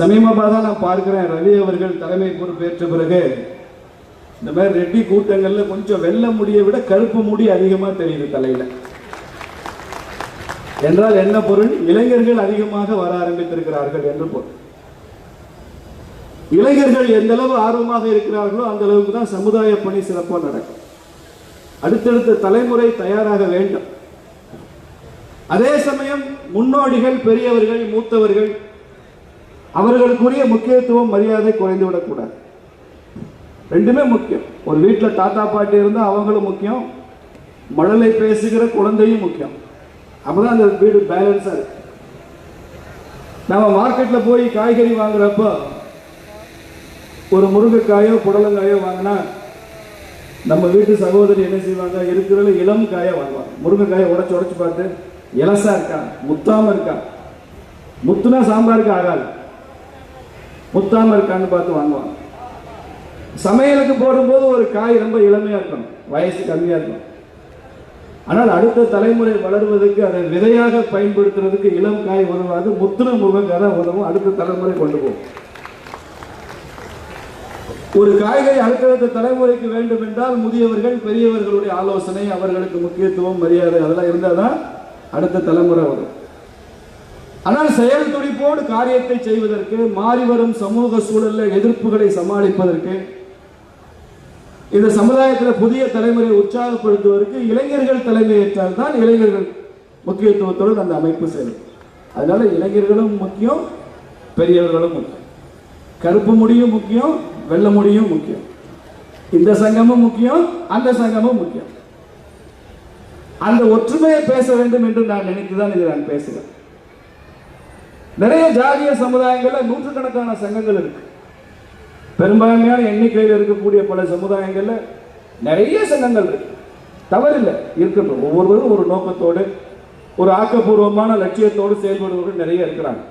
சமீபமாக தான் நான் பார்க்கிறேன். ரவி அவர்கள் தலைமை பொறுப்பேற்ற பிறகு இந்த மாதிரி ரெட்டி கூட்டங்களில் கொஞ்சம் வெள்ள முடியை விட கருப்பு முடி அதிகமாக தெரியுது தலையில். என்றால் என்ன பொருள்? இளைஞர்கள் அதிகமாக வர ஆரம்பித்திருக்கிறார்கள் என்று பொருள். இளைஞர்கள் எந்த அளவு ஆர்வமாக இருக்கிறார்களோ அந்த அளவுக்கு தான் சமுதாய பணி சிறப்பாக நடக்கும். அடுத்தடுத்த தலைமுறை தயாராக வேண்டும். அதே சமயம் முன்னோடிகள் பெரியவர்கள் மூத்தவர்கள் அவர்களுக்குரிய முக்கியத்துவம் மரியாதை குறைந்து விடக்கூடாது. ரெண்டுமே முக்கியம். ஒரு வீட்டில் தாத்தா பாட்டி இருந்தால் அவங்களும் முக்கியம். மழலை பேசுகிற குழந்தையும் முக்கியம். அப்பதான் அந்த வீடு பேலன்ஸாக இருக்கு. நம்ம மார்க்கெட்டில் போய் காய்கறி வாங்குறப்போ ஒரு முருங்கைக்காயோ புடலங்காயோ வாங்கினா நம்ம வீட்டு சகோதரி என்ன செய்வாங்க? இருக்கிறதுல இளம் காயை வாங்குவாங்க. முருங்கைக்காயை உடச்சி உடச்சி பார்த்து இலசா இருக்கா முத்தாமல் இருக்கா முத்துனா சாம்பாருக்கு ஆகாது. முத்தாம இருக்கான்னு பார்த்து வாங்குவாங்க சமையலுக்கு போடும்போது ஒரு காய் ரொம்ப இளமையாக இருக்கணும். வயசு கம்மியாக இருக்கும் ஆனால் அடுத்த தலைமுறை வளர்வதற்கு அதை விதையாக பயன்படுத்துறதுக்கு இளம் காய் உதவாது முத்துன முருங்கைக்காய் உதவும் அடுத்த தலைமுறை கொண்டு போகும். ஒரு காய்கறி அடுத்தடுத்த தலைமுறைக்கு வேண்டும் என்றால் முதியவர்கள் பெரியவர்களுடைய ஆலோசனை அவர்களுக்கு முக்கியத்துவம் மரியாதை அதெல்லாம் இருந்தால் தான் அடுத்த தலைமுறை வரும். ஆனால் செயல் துடிப்போடு காரியத்தை செய்வதற்கு மாறி வரும் சமூக சூழல்ல எதிர்ப்புகளை சமாளிப்பதற்கு இந்த சமுதாயத்தில் புதிய தலைமுறையை உற்சாகப்படுத்துவதற்கு இளைஞர்கள் தலைமையேற்றால் தான் இளைஞர்கள் முக்கியத்துவத்தோடு அந்த அமைப்பு செய்யும் அதனால இளைஞர்களும் முக்கியம் பெரியவர்களும் முக்கியம். கருப்பு முடியும் முக்கியம் வெள்ளை முடியும் முக்கியம். இந்த சங்கமும் முக்கியம் அந்த சங்கமும் முக்கியம். அந்த ஒற்றுமையை பேச வேண்டும் என்று நான் நினைத்துதான் இதை நான் பேசுகிறேன். நிறைய ஜாதிய சமுதாயங்கள்ல நூற்றுக்கணக்கான சங்கங்கள் இருக்கு. பெரும்பான்மையான எண்ணிக்கையில் இருக்கக்கூடிய பல சமுதாயங்கள்ல நிறைய சங்கங்கள் இருக்கு. தவறில்லை இருக்கட்டும் ஒவ்வொருவரும் ஒரு நோக்கத்தோடு ஒரு ஆக்கப்பூர்வமான லட்சியத்தோடு செயல்படுபவர்கள் நிறைய இருக்கிறாங்க.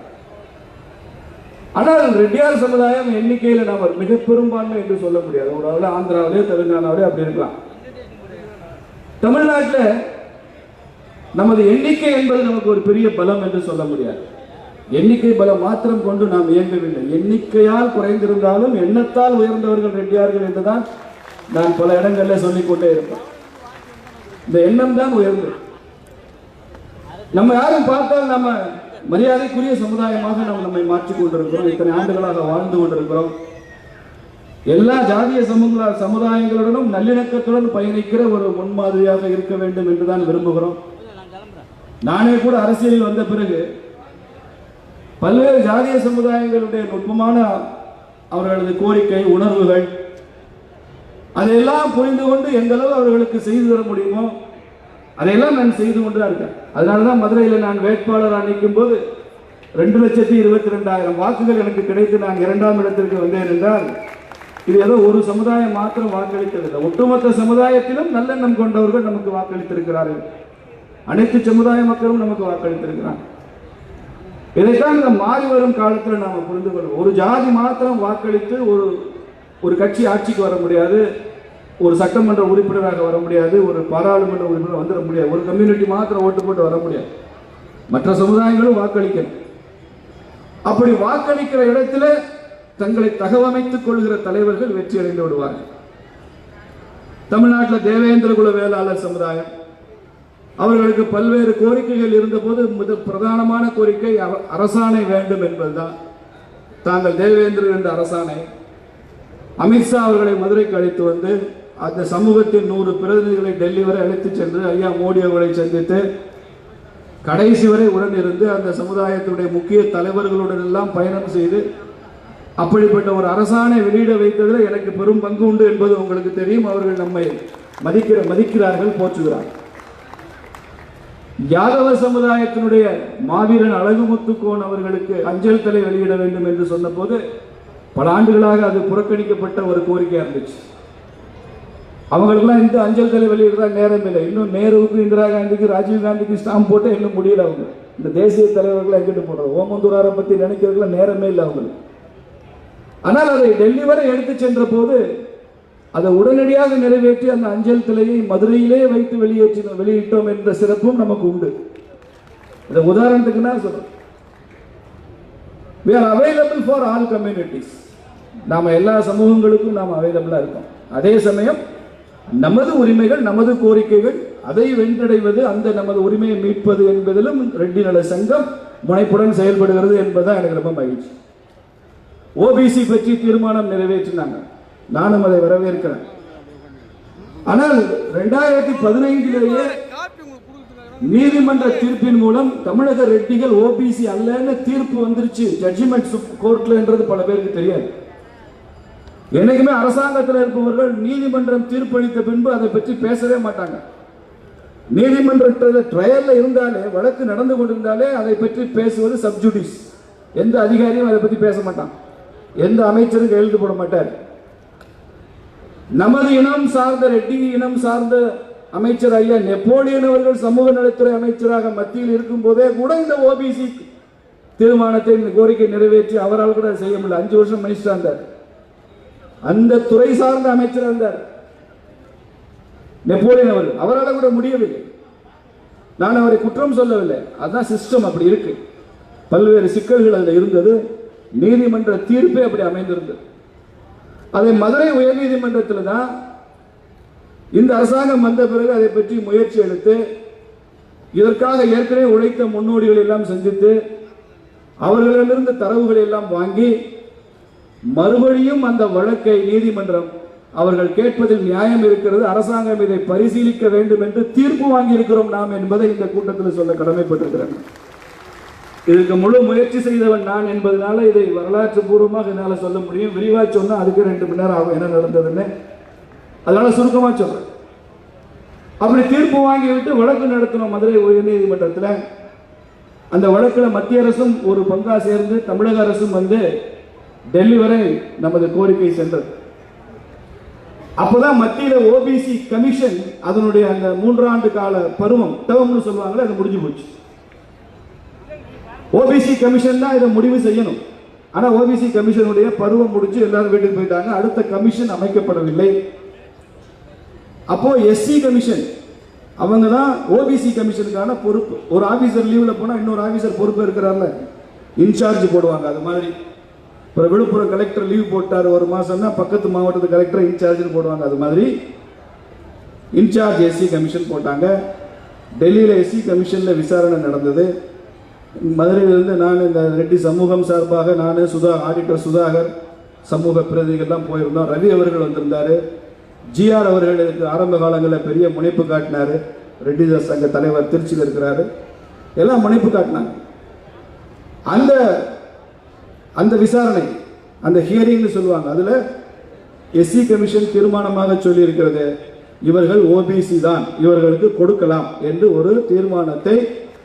ஆனால் ரெட்டியார் சமுதாயம் எண்ணிக்கையில் நாம் மிக பெரும்பான்மை என்று சொல்ல முடியாது. ஒரு அளவில் ஆந்திராவிலே தெலுங்கானாவிலே அப்படி இருக்கலாம். தமிழ்நாட்டில் நமது எண்ணிக்கை என்பது நமக்கு ஒரு பெரிய பலம் என்று சொல்ல முடியாது. எண்ணிக்கை பலம் மாத்திரம் கொண்டு நாம் இயங்கவில்லை. எண்ணிக்கையால் குறைந்திருந்தாலும் எண்ணத்தால் உயர்ந்தவர்கள் ரெட்டியார்கள் என்றுதான் நான் பல இடங்களில் சொல்லிக்கொண்டே இருப்பேன். இந்த எண்ணம் தான் உயர்ந்தது. நம்ம யாரும் பார்த்தால் நம்ம மரியாதைக்குரிய சமுதாயமாக நாம் நம்மை மாற்றிக் கொண்டிருக்கிறோம். இத்தனை ஆண்டுகளாக வாழ்ந்து கொண்டிருக்கிறோம். எல்லா ஜாதிய சமூக சமுதாயங்களுடனும் நல்லிணக்கத்துடன் பயணிக்கிற ஒரு முன்மாதிரியாக இருக்க வேண்டும் என்றுதான் விரும்புகிறோம். நானே கூட அரசியலில் வந்த பிறகு பல்வேறு ஜாதிய சமுதாயங்களுடைய நுட்பமான அவர்களது கோரிக்கை உணர்வுகள் அதையெல்லாம் புரிந்து கொண்டு எந்த அளவு அவர்களுக்கு செய்து தர முடியுமோ அதையெல்லாம் நான் செய்து கொண்டு தான் இருக்கேன். அதனால தான் மதுரையில் நான் வேட்பாளராக நிற்கும் போது ரெண்டு லட்சத்தி இருபத்தி ரெண்டாயிரம் வாக்குகள் எனக்கு கிடைத்து நான் இரண்டாம் இடத்திற்கு வந்தேன் என்றால் இது ஏதோ ஒரு சமுதாயம் மாத்திரம் வாக்களித்ததில்லை. ஒட்டுமொத்த சமுதாயத்திலும் நல்லெண்ணம் கொண்டவர்கள் நமக்கு வாக்களித்திருக்கிறார்கள். அனைத்து சமுதாய மக்களும் நமக்கு வாக்களித்திருக்கிறார்கள். இதைத்தான் இந்த மாறி வரும் காலத்தில் நாம் புரிந்து கொள்வோம் ஒரு ஜாதி மாத்திரம் வாக்களித்து ஒரு ஒரு கட்சி ஆட்சிக்கு வர முடியாது ஒரு சட்டமன்ற உறுப்பினராக வர முடியாது ஒரு பாராளுமன்ற உறுப்பினர் வந்துட முடியாது ஒரு கம்யூனிட்டி மாத்திரம் ஓட்டு போட்டு வர முடியாது. மற்ற சமுதாயங்களும் வாக்களிக்கணும். அப்படி வாக்களிக்கிற இடத்துல தங்களை தகவமைத்துக் கொள்கிற தலைவர்கள் வெற்றி அடைந்து விடுவார்கள். தமிழ்நாட்டில் தேவேந்திர குல வேளாளர் சமுதாயம் அவர்களுக்கு பல்வேறு கோரிக்கைகள் இருந்தபோது மிக பிரதானமான கோரிக்கை அரசாணை வேண்டும் என்பதுதான். தாங்கள் தேவேந்திரன் என்ற அரசாணை. அமித்ஷா அவர்களை மதுரைக்கு அழைத்து வந்து அந்த சமூகத்தின் நூறு பிரதிநிதிகளை டெல்லி வரை அழைத்துச் சென்று ஐயா மோடி அவர்களை சந்தித்து கடைசி வரை உடன் இருந்து அந்த சமுதாயத்துடைய முக்கிய தலைவர்களுடன் எல்லாம் பயணம் செய்து அப்படிப்பட்ட ஒரு அரசாணை வெளியிட வைத்ததில் எனக்கு பெரும் பங்கு உண்டு என்பது உங்களுக்கு தெரியும். அவர்கள் நம்மை மதிக்கிற மதிக்கிறார்கள் போற்றுகிறார்கள். யாதவ சமுதாயத்தினுடைய மாவீரன் அழகுமுத்துக்கோன் அவர்களுக்கு அஞ்சல் தலை வெளியிட வேண்டும் என்று சொன்னபோது பல ஆண்டுகளாக அது புறக்கணிக்கப்பட்ட ஒரு கோரிக்கையா இருந்துச்சு. அவங்களுக்குலாம் இந்த அஞ்சல் தலை வெளியிடுறதா நேரம் இல்லை. இன்னும் நேருவுக்கு இந்திரா காந்திக்கு ராஜீவ் காந்திக்கு ஸ்டாம்ப் போட்டு இன்னும் முடியல அவங்க. இந்த தேசிய தலைவர்களை எங்கிட்டு போடுறோம் ஓமந்தூராரை பத்தி நினைக்கிறதுக்குலாம் நேரமே இல்லை அவங்களுக்கு. ஆனால் அதை டெல்லி வரை எடுத்து சென்ற போது அதை உடனடியாக நிறைவேற்றி அந்த அஞ்சல் தலையை மதுரையிலே வைத்து வெளியேற்றி வெளியிட்டோம் என்ற சிறப்பும் நமக்கு உண்டு. இந்த உதாரணத்துக்கு நான் சொல்றேன். We are available for all communities நாம எல்லா சமூகங்களுக்கும் நாம் அவைலபிளா இருக்கோம். அதே சமயம் நமது உரிமைகள் நமது கோரிக்கைகள் அதை வென்றடைவது அந்த நமது உரிமையை மீட்பது என்பதிலும் ரெட்டி நல சங்கம் முனைப்புடன் செயல்படுகிறது என்பதுதான் எனக்கு ரொம்ப மகிழ்ச்சி. ஓபிசி பற்றி தீர்மானம் நிறைவேற்றினாங்க. நானும் அதை வரவேற்கிறேன். ஆனால் ரெண்டாயிரத்தி பதினைந்திலேயே நீதிமன்ற தீர்ப்பின் மூலம் தமிழக ரெட்டிகள் ஓபிசி அல்லன்னு தீர்ப்பு வந்துருச்சு. ஜட்ஜ்மெண்ட் கோர்ட்லன்றது பல பேருக்கு தெரியாது. என்னைக்குமே அரசாங்கத்தில் இருப்பவர்கள் நீதிமன்றம் தீர்ப்பளித்த பின்பு அதை பற்றி பேசவே மாட்டாங்க. நீதிமன்றத்தில் ட்ரையல்ல இருந்தாலே வழக்கு நடந்து கொண்டிருந்தாலே அதை பற்றி பேசுவது சப்ஜுடிஸ் எந்த அதிகாரியும் அதை பற்றி பேச மாட்டான். எந்த அமைச்சரும் கையெழுத்து போட மாட்டார். நமது இனம் சார்ந்த ரெட்டி இனம் சார்ந்த அமைச்சர் ஐயா நெப்போலியன் அவர்கள் சமூக நலத்துறை அமைச்சராக மத்தியில் இருக்கும் போதே கூட இந்த ஓபிசி தீர்மானத்தை இந்த கோரிக்கை நிறைவேற்றி அவரால் கூட செய்ய முடியல. அஞ்சு வருஷம் மினிஸ்டர் இருந்தார் அந்த துறை சார்ந்த அமைச்சர் இருந்தார் நெப்போலியன் அவர்கள். அவரால் கூட முடியவில்லை. நான் அவரை குற்றம் சொல்லவில்லை. அதுதான் சிஸ்டம் அப்படி இருக்கு. பல்வேறு சிக்கல்கள் அதில் இருந்தது. நீதிமன்ற தீர்ப்பே அப்படி அமைந்திருந்தது. அதை மதுரை உயர்நீதிமன்றத்தில் தான் இந்த அரசாங்கம் வந்த பிறகு அதை பற்றி முயற்சி எடுத்து இதற்காக ஏற்கனவே உழைத்த முன்னோடிகள் எல்லாம் சந்தித்து அவர்களிடமிருந்து தரவுகளை எல்லாம் வாங்கி மறுபடியும் அந்த வழக்கை நீதிமன்றம் அவர்கள் கேட்பதில் நியாயம் இருக்கிறது அரசாங்கம் இதை பரிசீலிக்க வேண்டும் என்று தீர்ப்பு வாங்கி இருக்கிறோம் நாம் என்பதை இந்த கூட்டத்தில் சொல்ல கடமைப்பட்டிருக்கிறேன். இதுக்கு முழு முயற்சி செய்தவன் நான் என்பதனால இதை வரலாற்று பூர்வமாக என்னால் சொல்ல முடியும். விரிவாக சொன்னால் அதுக்கு ரெண்டு மணி நேரம் ஆகும். என்ன நடந்ததுன்னு. அதனால சுருக்கமாக சொல்கிறேன் அப்படி தீர்ப்பு வாங்கிவிட்டு வழக்கு நடத்தினோம் மதுரை உயர்நீதிமன்றத்தில். அந்த வழக்கில் மத்திய அரசும் ஒரு பங்காக சேர்ந்து தமிழக அரசும் வந்து டெல்லி வரை நமது கோரிக்கை சென்றது. அப்போதான் மத்தியில் ஓபிசி கமிஷன் அதனுடைய அந்த மூன்றாண்டு கால பருவம் தவம்னு சொல்லுவாங்களே அது முடிஞ்சு போச்சு. ஓபிசி கமிஷன் தான் இதை முடிவு செய்யணும். ஆனா ஓபிசி கமிஷனுடைய பருவம் முடிஞ்சு எல்லாரும் வீட்டுக்கு போயிட்டாங்க. அடுத்த கமிஷன் அமைக்கப்படவில்லை. அப்போ எஸ்சி கமிஷன் அவங்க தான் ஓபிசி கமிஷனுக்கான பொறுப்பு. ஒரு ஆபீசர் லீவ்ல போனா இன்னொரு ஆபீசர் பொறுப்பு இருக்கிறார்ல. இன்சார்ஜ் போடுவாங்க அது மாதிரி. இப்போ விழுப்புரம் கலெக்டர் லீவ் போட்டார் ஒரு மாதம்னா பக்கத்து மாவட்டத்து கலெக்டர் இன்சார்ஜ்னு போடுவாங்க அது மாதிரி. இன்சார்ஜ் எஸ்சி கமிஷன் போட்டாங்க. டெல்லியில் எஸ்சி கமிஷனில் விசாரணை நடந்தது. மதுரையிலிருந்து நான் இந்த ரெட்டி சமூகம் சார்பாக நான் சுதா ஆடிட்டர் சுதாகர் சமூக பிரதிநிதிகள்லாம் போயிருந்தோம். ரவி அவர்கள் வந்திருந்தார். ஜிஆர் அவர்கள் இதுக்கு ஆரம்ப காலங்களில் பெரிய முனைப்பு காட்டினார். ரெட்டி சங்க தலைவர் திருச்சியில் இருக்கிறாரு. எல்லாம் முனைப்பு காட்டினாங்க. அந்த அந்த விசாரணை அந்த ஹியரிங்னு சொல்லுவாங்க. அதில் எஸ்சி கமிஷன் தீர்மானமாக சொல்லியிருக்கிறது. இவர்கள் ஓபிசி தான். இவர்களுக்கு கொடுக்கலாம் என்று ஒரு தீர்மானத்தை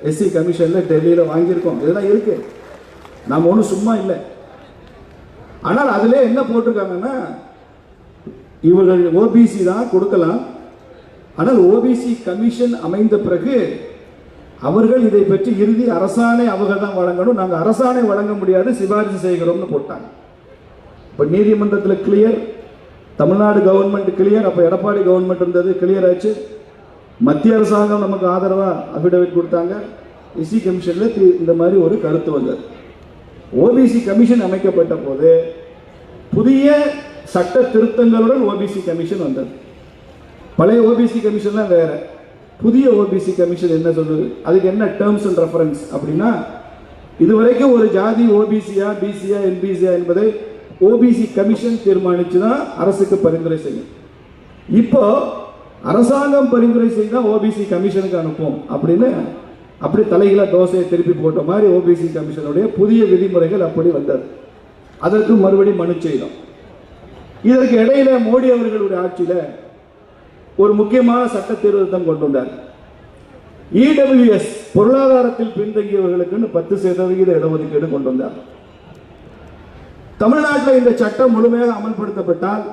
எஸ்சி கமிஷன்ல டெல்லியில வாங்கியிருக்கோம். இதெல்லாம் இருக்கு நம்ம ஒன்றும் சும்மா இல்லை. ஆனால் அதிலே என்ன போட்டிருக்காங்கன்னா இவர்கள் ஓபிசி தான் கொடுக்கலாம். ஆனால் ஓபிசி கமிஷன் அமைந்த பிறகு அவர்கள் இதை பற்றி இறுதி அரசாணை அவங்க தான் வழங்கணும். நாங்கள் அரசாணை வழங்க முடியாது சிபாரிசு செய்கிறோம்னு போட்டாங்க. இப்போ நீதிமன்றத்தில் கிளியர் தமிழ்நாடு கவர்மெண்ட் கிளியர் அப்போ எடப்பாடி கவர்மெண்ட் இருந்தது கிளியர் ஆச்சு. மத்திய அரசாங்கம் நமக்கு ஆதரவா அபிடவிட் கொடுத்தாங்க. எஸ்சி கமிஷன்ல இந்த மாதிரி ஒரு கருத்து வந்தது. ஓபிசி கமிஷன் அமைக்கப்பட்ட போது புதிய சட்ட திருத்தங்களுடன் ஓபிசி கமிஷன் வந்தது. பழைய ஓபிசி கமிஷன்லாம் வேற. புதிய ஓபிசி கமிஷன் என்ன சொல்லுது அதுக்கு என்ன டேர்ம்ஸ் அண்ட் ரெஃபரன்ஸ் அப்படின்னா இதுவரைக்கும் ஒரு ஜாதி ஓபிசியா பிசியா என்பிசியா என்பதை ஓபிசி கமிஷன் தீர்மானிச்சு தான் அரசுக்கு பரிந்துரை செய்யும். இப்போ அரசாங்கம் பரிந்துரை செய்தால் ஓபிசி கமிஷனுக்கு அனுப்பும் அப்படின்னு அப்படி தலைகளை தோசையை திருப்பி போட்ட மாதிரி ஓபிசி கமிஷனுடைய புதிய விதிமுறைகள் அப்படி வந்தது. அதற்கு மறுபடி மனு செய்தோம். இதற்கு இடையில மோடி அவர்களுடைய ஆட்சியில ஒரு முக்கியமான சட்ட திருத்தம் கொண்டு வந்தார். இடபிள்யூஎஸ் பொருளாதாரத்தில் பின்தங்கியவர்களுக்குன்னு பத்து சதவிகித இடஒதுக்கீடு கொண்டு வந்தார். தமிழ்நாட்டில் இந்த சட்டம் முழுமையாக அமல்படுத்தப்பட்டால்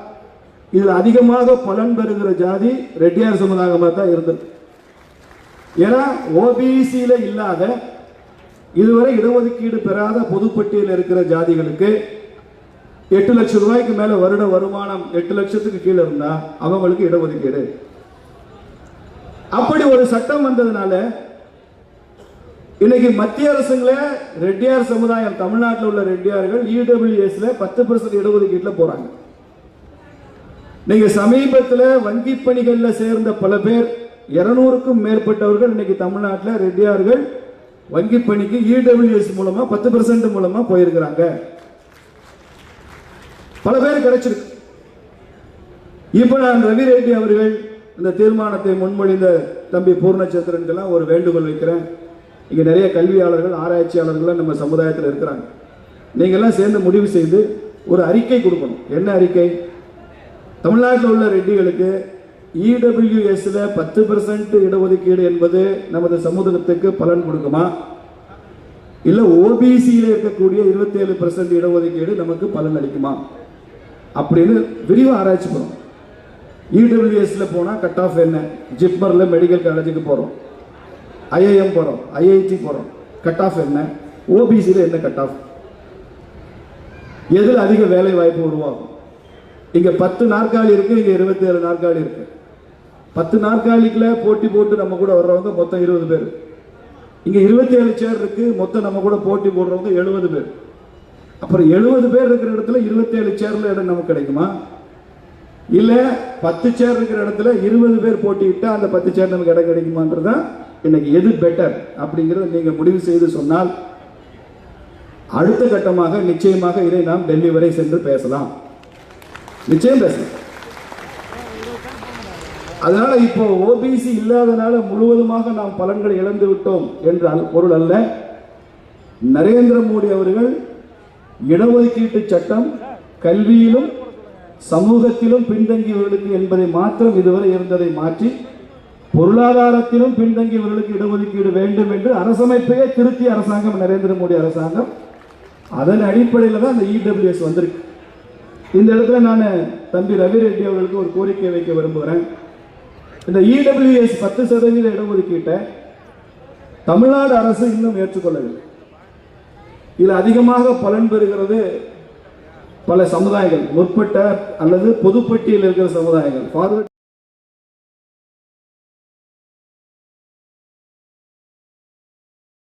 இதில் அதிகமாக பலன் பெறுகிற ஜாதி ரெட்டியார் சமுதாயமாக தான் இருந்தது. ஏன்னா ஓபிசியில் இல்லாத இதுவரை இடஒதுக்கீடு பெறாத பொதுப்பட்டியலில் இருக்கிற ஜாதிகளுக்கு எட்டு லட்சம் ரூபாய்க்கு மேல வருட வருமானம் எட்டு லட்சத்துக்கு கீழே இருந்தா அவங்களுக்கு இடஒதுக்கீடு. அப்படி ஒரு சட்டம் வந்ததுனால இன்னைக்கு மத்திய அரசுங்கள ரெட்டியார் சமுதாயம் தமிழ்நாட்டில் உள்ள ரெட்டியார்கள் இடபிள்யூஎஸ்ல பத்து பர்சன்ட் இடஒதுக்கீட்டில் போறாங்க. நீங்க சமீபத்தில் வங்கி பணிகளில் சேர்ந்த பல பேர் இருநூறுக்கும் மேற்பட்டவர்கள் இன்னைக்கு தமிழ்நாட்டில் ரெட்டியார்கள் வங்கி பணிக்கு இடபிள்யூஎஸ் மூலமா பத்து பர்சன்ட் மூலமா போயிருக்கிறாங்க. பல பேர் கிடைச்சிருக்கு. இப்ப நான் ரவி ரெட்டி அவர்கள் இந்த தீர்மானத்தை முன்மொழிந்த தம்பி பூர்ணச்சந்திரனுக்கெல்லாம் ஒரு வேண்டுகோள் வைக்கிறேன். இங்க நிறைய கல்வியாளர்கள் ஆராய்ச்சியாளர்கள் நம்ம சமுதாயத்தில் இருக்கிறாங்க. நீங்க எல்லாம் சேர்ந்து முடிவு செய்து ஒரு அறிக்கை கொடுக்கணும். என்ன அறிக்கை? தமிழ்நாட்டில் உள்ள ரெட்டிகளுக்கு இடபிள்யூஎஸ்ல பத்து பெர்சன்ட் இடஒதுக்கீடு என்பது நமது சமூகத்துக்கு பலன் கொடுக்குமா? இல்ல ஓபிசியில் இருக்கக்கூடிய இருபத்தி ஏழு பெர்சன்ட் இடஒதுக்கீடு நமக்கு பலன் அளிக்குமா? அப்படின்னு விரிவாக ஆராய்ச்சி பண்ணும். இடபிள்யூஎஸ்ல போனால் கட் ஆஃப் என்ன? ஜிப்மரில் மெடிக்கல் காலேஜுக்கு போகிறோம் ஐஐஎம் போகிறோம் ஐஐடி போகிறோம் கட் ஆஃப் என்ன? ஓபிசியில் என்ன கட் ஆஃப் எதில் அதிக வேலை வாய்ப்பு உருவாகும்? இங்க பத்து நாற்காலி இருக்கு இங்க இருபத்தி ஏழு நாற்காலி இருக்கு. பத்து நாற்காலிக்குள்ள போட்டி போட்டு நம்ம கூட வர்றவங்க மொத்தம் இருபது பேர். இங்க இருபத்தி ஏழு சேர் இருக்கு மொத்தம் நம்ம கூட போட்டி போடுறவங்க எழுபது பேர். அப்புறம் எழுபது பேர் இருக்கிற இடத்துல இருபத்தி ஏழு சேர்ல இடம் நமக்கு கிடைக்குமா? இல்ல பத்து சேர் இருக்கிற இடத்துல இருபது பேர் போட்டியிட்டால் அந்த பத்து சேர் நமக்கு இடம் கிடைக்குமான்றதான் இன்னைக்கு எது பெட்டர் அப்படிங்கறத நீங்க முடிவு செய்து சொன்னால் அடுத்த கட்டமாக நிச்சயமாக இதை நாம் டெல்லி வரை சென்று பேசலாம். நிச்சயம் பேசலாம் அதனால இப்போ ஓபிசி இல்லாதனால முழுவதுமாக நாம் பலன்களை இழந்து விட்டோம் என்றால் பொருள் அல்ல. நரேந்திர மோடி அவர்கள் இடஒதுக்கீட்டு சட்டம் கல்வியிலும் சமூகத்திலும் பின்தங்கியவர்களுக்கு என்பதை மாத்திரம் இதுவரை இருந்ததை மாற்றி பொருளாதாரத்திலும் பின்தங்கியவர்களுக்கு இடஒதுக்கீடு வேண்டும் என்று அரசமைப்பையே திருத்தி அரசாங்கம் நரேந்திர மோடி அரசாங்கம். அதன் அடிப்படையில் தான் இந்த இடபிள்யூஎஸ் வந்திருக்கு. இந்த இடத்துல நான் தம்பி ரவி ரெட்டி அவர்களுக்கு ஒரு கோரிக்கை வைக்க விரும்புகிறேன். இந்த இடபிள்யூஎஸ் பத்து சதவீத இடஒதுக்கீட்டை தமிழ்நாடு அரசு இன்னும் ஏற்றுக்கொள்ளவில்லை. இதில் அதிகமாக பலன் பெறுகிறது பல சமுதாயங்கள் முற்பட்ட அல்லது பொதுப்பட்டியில் இருக்கிற சமுதாயங்கள். ஃபார்வர்ட்